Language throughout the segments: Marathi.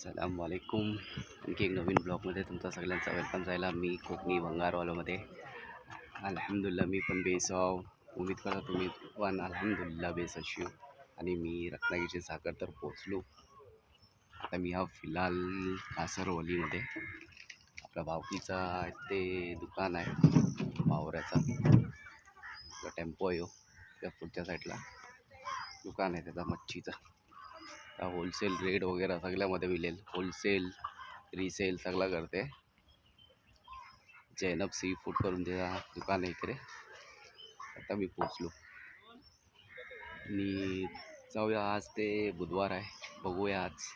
सलाम आणखी एक नवीन ब्लॉगमध्ये तुमचा सगळ्यांचा वेलकम जायला. मी कोकणी भंगारवालोमध्ये अलहमदुल्ला मी पण बेस आहो उमेद करा तुम्ही पण अल्हम्दुलिल्लाह बेस अशी. आणि मी रत्नागिरीचे साखर तर पोचलो आता मी हा फिलहाल कासरवलीमध्ये. आपल्या भावकीचा ते दुकान आहे. मावऱ्याचा टेम्पो आहे हो. त्या पुढच्या साईडला दुकान आहे त्याचा मच्छीचा. होलसेल रेट वगैरे सगळ्यामध्ये मिळेल. होलसेल रिसेल सगळं करते. जैनब सी फूड करून त्याचा दुकान आहे इकडे. आता मी पोचलो आणि जाऊया आज ते बुधवार आहे. बघूया आज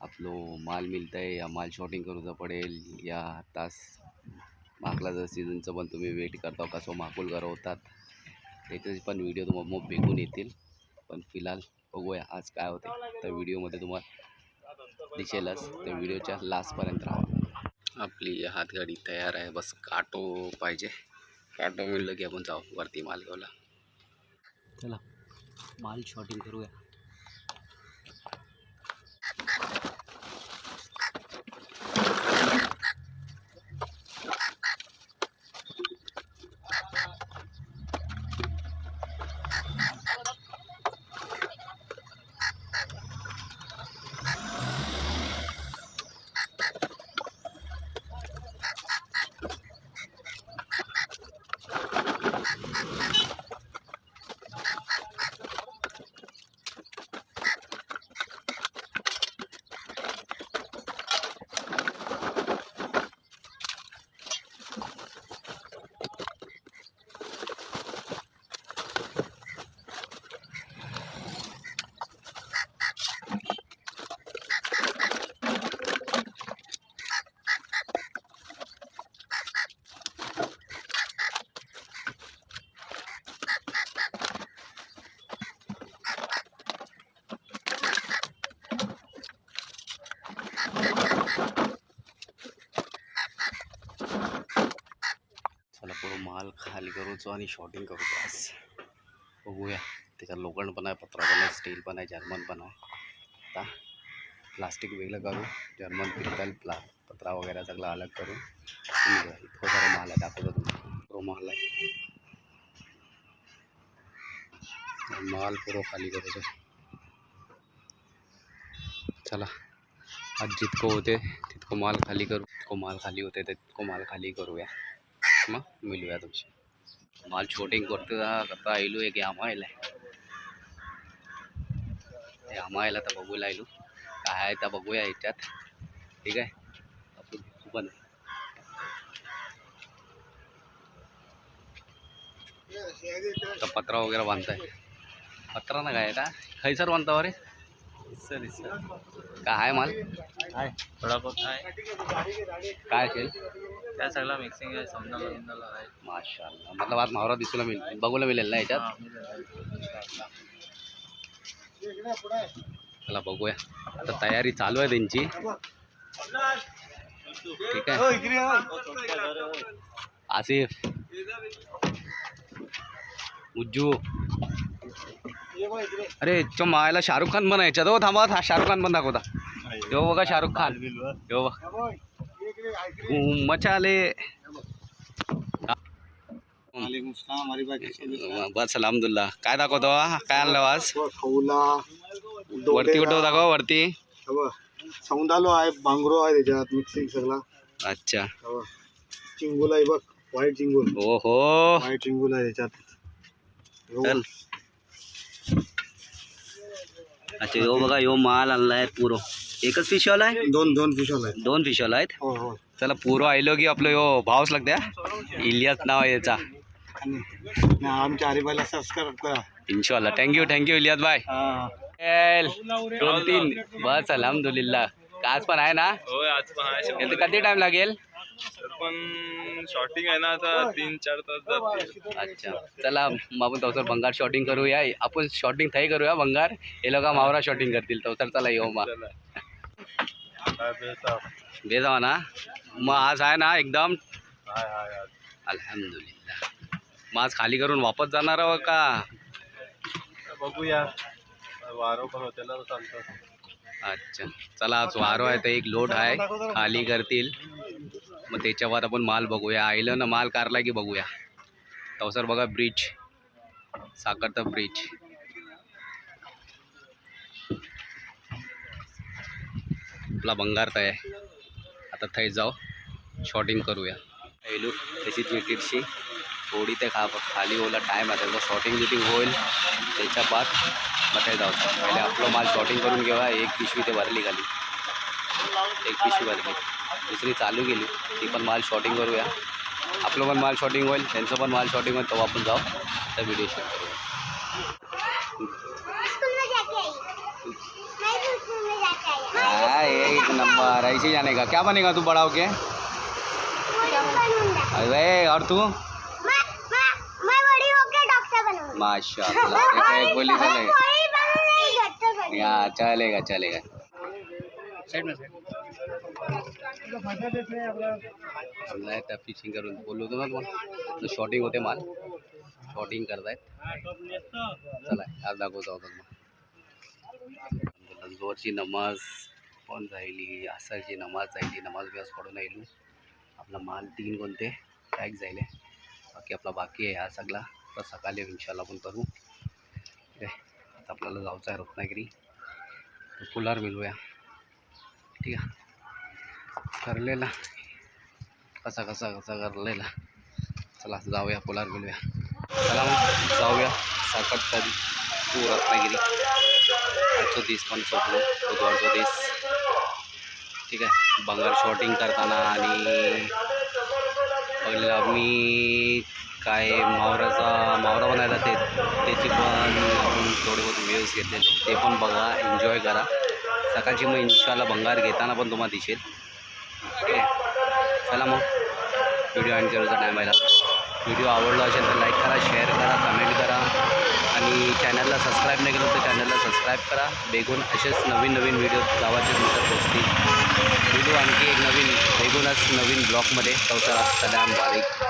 आपलो माल मिळत आहे या माल शॉटिंग करूचा पडेल या तास मागला जर सीझनचं पण तुम्ही वेट करता कसं माकूल करवतात त्याचे पण व्हिडिओ तुम्हाला मग भेटून येतील. पण फिलहाल बघूया आज काय होते. तर व्हिडिओमध्ये तुम्हाला दिसेलच. तर व्हिडिओच्या लास्टपर्यंत राहा. आपली हातगाडी तयार आहे. बस काटो पाहिजे. काटो मिळलं की आपण जाऊ वरती मालगावला. चला माल शॉटिंग करूया चला पूर्ण माल खाली करूचो आणि शॉटिंग करूचो आज बघूया. त्याच्यात लोखंड पण आहे पत्रा पण आहे स्टील पण आहे जर्मन पण आहे आता प्लास्टिक वेगळं करू जर्मन पितल प्ला पत्रा वगैरे सगळं अलग करू. इतकं सारं माल आहे दाखवतो तुम्ही माल आहे. माल पुरो खाली करूचो चला. आज जितकं होते तितकं माल खाली करू. जितकं माल खाली होते तितकं माल खाली करूया. मग मिळूया तुमची. माल शूटिंग करता करता आयलो एक आमायला ते आमायला तर बघू लागलो काय आहे तर बघूया याच्यात. ठीक आहे? आपण पण. तर पत्रा वगैरे बांधताय. पत्रा ना काय का खैसर बांधता रे. सर सर काय आहे माल? आहे थोडा बहुत आहे. काय असेल त्या सगळा मिक्सिंग आहे. बिंदाला मतलब आज मावरा दिसूला मिळेल बघूला मिळेल ना याच्यात? हा, मिळेल. चला बघूया. आता तयारी चालू आहे त्यांची. ठीक आहे. आसिफ. उज्जू. अरे तो मायला शाहरुख खान पण आहे याच्यात. हो थांबा हा शाहरुख खान पण दाखवता. यो. बघा शाहरुख खान. यो बघा. मचा आले बस अलहमदुल्ला काय दाखवतो हा? काय आणलं आज? खवला वरती कुठं दाखव वरती. सौंदालो आहे बांगरो आहे त्याच्यात मिक्सिंग सगळा. अच्छा. हो. चिंगूल आहे बघ व्हाईट चिंगूल. ओ हो व्हाईट चिंगूल आहे त्याच्यात. हो. अच्छा यो बघा यो माल आणलाय पुरो. एकच फिश आहे? दोन दोन फिशॉल आहेत दोन फिश आहेत? हो हो. चला पुरो आयलो की आपलं यो भावच लागते इलियास नाव आहे याचा. आणि आमच्या हरिबाईला सबस्क्राईब करा. इन्शॉल्ला थँक्यू थँक्यू इलियास भाई. हा. एल, दोन तीन. बस अलहमदुलिल्ला आज पण आहे ना? होय आज पण आहे. शंभर. याचं किती टाइम लागेल? तर पण शॉर्टिंग आहे ना आता तीन चार तास जातील. अच्छा. चला मग आपण तवसर भंगार शॉटिंग करूया. आपण शॉटिंग थाई करूया भंगार. हे लोक मावरा शॉटिंग करतील. तवसर चला येऊ मग. चला. काय बेसा? बे जावा ना मग आज आहे ना एकदम हाय हाय हाय. अल्हम्दुलिल्लाह. मग आज खाली करून वापस जाणार आहो का? बघूया. वारं पण होते ना अच्छा. चला आज वारो आहे तर एक लोट आहे. खाली करतील. मग त्याच्यावर आपण माल बघूया. आईलं ना माल कारला की बघूया. तवसर बघा ब्रिज साखरचा ब्रिज आपला बंगार तय आहे आता थंय जाऊ. शॉटिंग करूया. पहिलू त्याची विकेटशी थोडी ते खा खाली होला टाईम आहे. त्याचं शॉटिंग बिटिंग होईल. त्याच्या बाद मग ते जाऊ. पहिले आपलं माल शॉटिंग करून घेऊया. एक पिशवी ते भरली खाली. एक पिशवी भरली. दुसरी चालू गेली ती पण माल शॉटिंग करूया. आपलं पण माल शॉटिंग होईल. त्यांचं पण माल शॉटिंग होईल. तेव्हा आपण जाऊ. त्या व्हिडिओ शूट करूया. जाके आई हाँ, एक नंबर ऐसे ही जाने का। क्या बनेगा तू बड़ा होके? पुलिस बनूंगा अरे और तू? मैं मैं मैं बड़ी होके डॉक्टर बनूंगा माशाल्लाह देखो एक पुलिस मैं वाले कोई बनूं नहीं। डॉक्टर बनूंगा या चलेगा चलेगा। नाही त्या फिशिंग करून बोललो होतो ना तुम्हाला तर शॉटिंग होते माल। शॉटिंग करतायत चला आज दाखवतो होतो। मग जोरची नमाज पण जायली असायची नमाज जायली नमाज बिमाज पडून येईल आपला माल तीन कोणते पॅक जायले बाकी आपला बाकी आहे हा सगळा. तर सकाळी इन्शाला पण करू. ठीक आहे आता आपल्याला जायचं आहे रत्नागिरी. तर कुलार मिळूया ठीक आहे. करलेला कसा कसा कसा करलेला चला जाऊया पुलार मिळूया चला मग जाऊया. साकट तरी. टू रत्नागिरी आजचो दीस पण सोडलो बुधवारचो दीस. ठीक आहे बंगार शॉटिंग करताना आणि पहिला मी काय मावराचा मावरा बनायला ते त्याची पण आपण थोडे बहुत व्ह्यूज घेतलेले ते पण बघा एन्जॉय करा. सकाळची मग इन्शाला भंगार घेताना पण तुम्हाला दिसेल. ठीक आहे चला मग. व्हिडिओ एंड करायचा टाईम आहे व्हिडिओ आवडला असेल तर लाईक करा शेअर करा कमेंट करा. आणि चॅनलला सबस्क्राईब नाही केलं तर चॅनलला सबस्क्राईब करा. बेगून असेच नवीन नवीन व्हिडिओ गावाचे तुमच्या पोचतील व्हिडिओ आणखी एक नवीन बेगूनच नवीन ब्लॉगमध्ये चौथा सलाम बारीक.